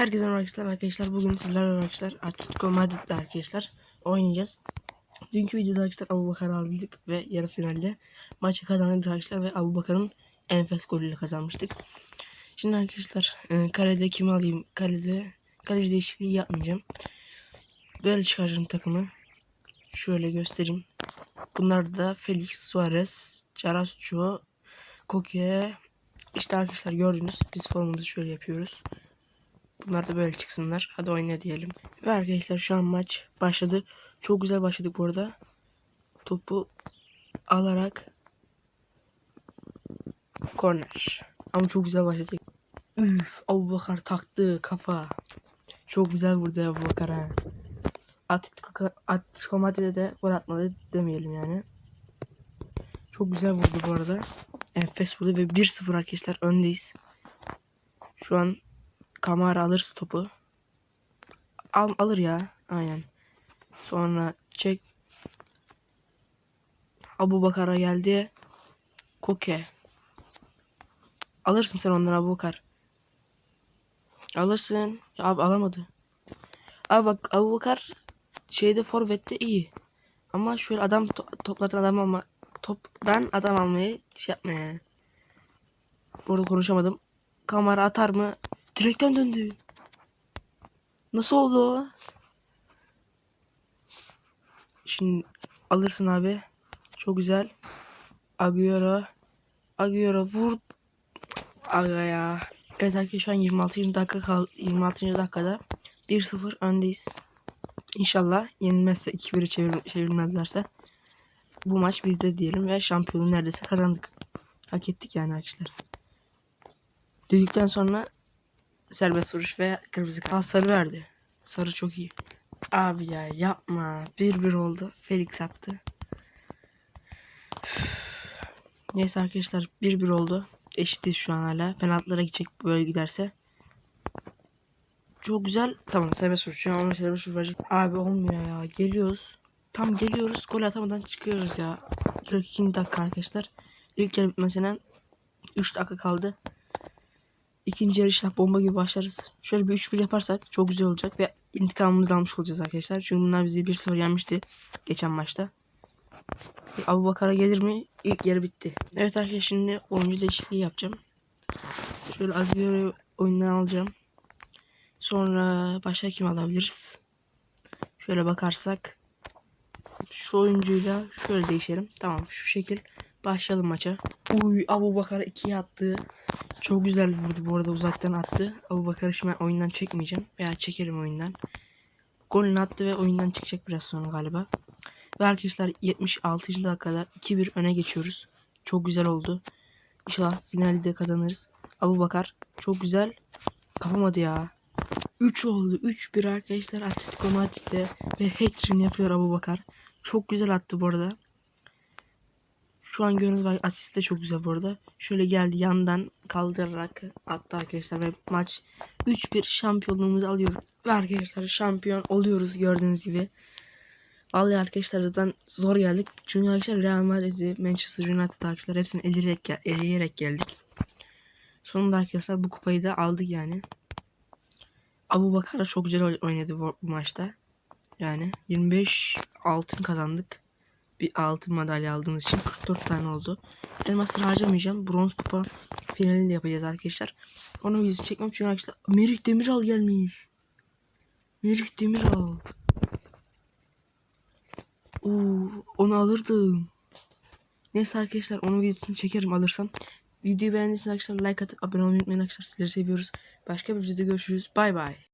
Herkese arkadaşlar. Arkadaşlar bugün sizlerle arkadaşlar Atletico Madrid'le arkadaşlar oynayacağız. Dünkü videoda arkadaşlar Abu Bakar'ı aldık ve yarı finalde maçı kazandık arkadaşlar ve Abu Bakar'ın enfes golüyle kazanmıştık. Şimdi arkadaşlar e, kalede kimi alayım? Kalede kaleci değişikliği yapmayacağım. Böyle çıkaracağım takımı. Şöyle göstereyim. Bunlar da Felix Suarez, Carrasco, Koke. İşte arkadaşlar gördünüz. Biz formumuzu şöyle yapıyoruz. Bunlar da böyle çıksınlar. Hadi oyna diyelim. Ve arkadaşlar şu an maç başladı. Çok güzel başladık bu arada. Topu alarak korner. Ama çok güzel başladık. Üf, Abu Bakar taktı kafa. Çok güzel vurdu Abu Bakar ha. Atletico, Atletico Madrid'e de gol atmadı demeyelim yani. Çok güzel vurdu bu arada. Enfes vurdu ve 1-0 arkadaşlar öndeyiz. Şu an Kamara alırsa topu. Al, alır ya. Aynen. Sonra çek. Abu Bakar'a geldi. Koke. Alırsın sen onları Abu Bakar. Alırsın. Ya abi alamadı. Abi bak Abu Bakar şeyde forvette iyi. Ama şöyle adam to toplardan adam ama toptan adam almayı şey yapma yani. Burada konuşamadım. Kamera atar mı? Direkten döndü. Nasıl oldu o? Şimdi alırsın abi. Çok güzel. Agüero. Agüero vur. Aga ya. Evet arkadaşlar şu an 26. dakika kal 26. dakikada 1-0 öndeyiz. İnşallah yenilmezse 2-1'i çevir çevirmezlerse bu maç bizde diyelim ve şampiyonu neredeyse kazandık. Hak ettik yani arkadaşlar. Dedikten sonra serbest vuruş ve kırmızı kart. Sarı verdi. Sarı çok iyi. Abi ya yapma. 1-1 oldu. Felix attı. Neyse arkadaşlar 1-1 oldu. Eşitiz şu an hala. Penaltılara gidecek böyle giderse. Çok güzel. Tamam serbest vuruş. Şu an ona serbest vuruş verecek. Abi olmuyor ya. Geliyoruz. Tam geliyoruz. Gol atamadan çıkıyoruz ya. 42. dakika arkadaşlar. İlk yarı bitmesine 3 dakika kaldı. İkinci yarı inşallah bomba gibi başlarız. Şöyle bir 3-1 yaparsak çok güzel olacak ve intikamımızı almış olacağız arkadaşlar. Çünkü bunlar bizi 1-0 yenmişti geçen maçta. Abu Bakar'a gelir mi? İlk yarı bitti. Evet arkadaşlar şimdi oyuncu değişikliği yapacağım. Şöyle Agüero'yu oyundan alacağım. Sonra başka kim alabiliriz? Şöyle bakarsak şu oyuncuyla şöyle değişelim. Tamam şu şekil başlayalım maça. Uy Abu Bakar 2'ye attı. Çok güzel vurdu bu arada uzaktan attı. Abu Bakar'ı şimdi ben oyundan çekmeyeceğim. Veya çekerim oyundan. Golünü attı ve oyundan çıkacak biraz sonra galiba. Ve arkadaşlar 76. dakikada 2-1 öne geçiyoruz. Çok güzel oldu. İnşallah finalde kazanırız. Abu Bakar çok güzel. Kapamadı ya. 3 oldu. 3-1 arkadaşlar Atletico Madrid'de ve hat yapıyor Abu Bakar. Çok güzel attı bu arada. Şu an gördüğünüz gibi asist de çok güzel bu arada. Şöyle geldi yandan kaldırarak attı arkadaşlar ve maç 3-1 şampiyonluğumuzu alıyoruz. Ve arkadaşlar şampiyon oluyoruz gördüğünüz gibi. Vallahi arkadaşlar zaten zor geldik. Çünkü arkadaşlar Real Madrid'i, Manchester United arkadaşlar hepsini eleyerek, gel eleyerek geldik. Sonunda arkadaşlar bu kupayı da aldık yani. Abu Bakar da çok güzel oynadı bu, maçta. Yani 25 altın kazandık. Bir altın madalya aldığımız için 44 tane oldu. Elmasları harcamayacağım. Bronz kupa finalini de yapacağız arkadaşlar. Onu yüzü çekmem çünkü arkadaşlar Merih Demiral gelmiş. Merih Demiral. Oo, onu alırdım. Neyse arkadaşlar onu videosunu çekerim alırsam. Videoyu beğendiyseniz arkadaşlar like atıp abone olmayı unutmayın arkadaşlar. Sizleri seviyoruz. Başka bir videoda görüşürüz. Bay bay.